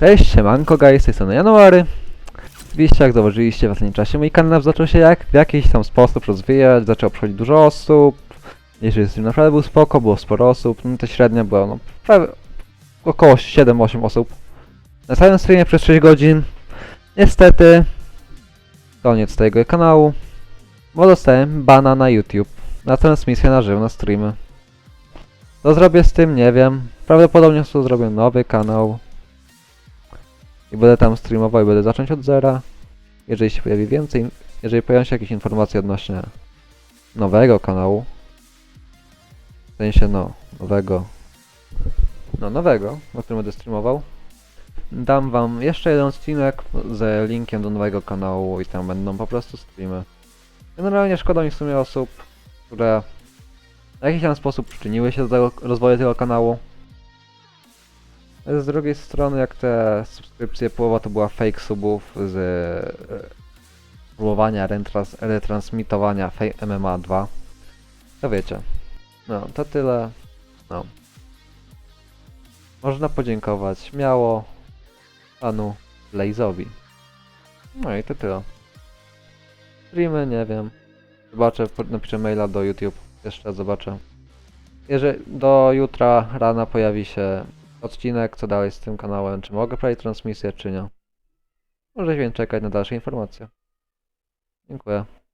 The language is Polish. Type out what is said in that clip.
Cześć, siemanko guys, z tej strony January. Oczywiście, jak zauważyliście w ostatnim czasie, mój kanał zaczął się jak w jakiś tam sposób rozwijać, zaczęło przychodzić dużo osób. Jeżeli stream naprawdę był spoko, było sporo osób, no to średnia była no prawie około 7-8 osób. Na całym streamie przez 6 godzin. Niestety, koniec tego kanału, bo dostałem bana na YouTube, na transmisję na żywo, na streamy. Co zrobię z tym, nie wiem. Prawdopodobnie zrobię nowy kanał. I będę tam streamował i będę zacząć od zera. Jeżeli się pojawi więcej, jeżeli pojawią się jakieś informacje odnośnie nowego kanału. W sensie no, nowego. No, nowego, na którym będę streamował. Dam wam jeszcze jeden odcinek z linkiem do nowego kanału i tam będą po prostu streamy. Generalnie szkoda mi w sumie osób, które w jakiś tam sposób przyczyniły się do rozwoju tego kanału. Z drugiej strony, jak te subskrypcje, połowa to była fake subów z e, próbowania retrans retransmitowania fake MMA 2. To wiecie. No, to tyle. No. Można podziękować śmiało panu Blaze'owi. No i to tyle. Streamy, nie wiem. Zobaczę, napiszę maila do YouTube. Jeszcze zobaczę. Jeżeli do jutra rana pojawi się odcinek, co dalej z tym kanałem, czy mogę prowadzić transmisję, czy nie. Może więc czekać na dalsze informacje. Dziękuję.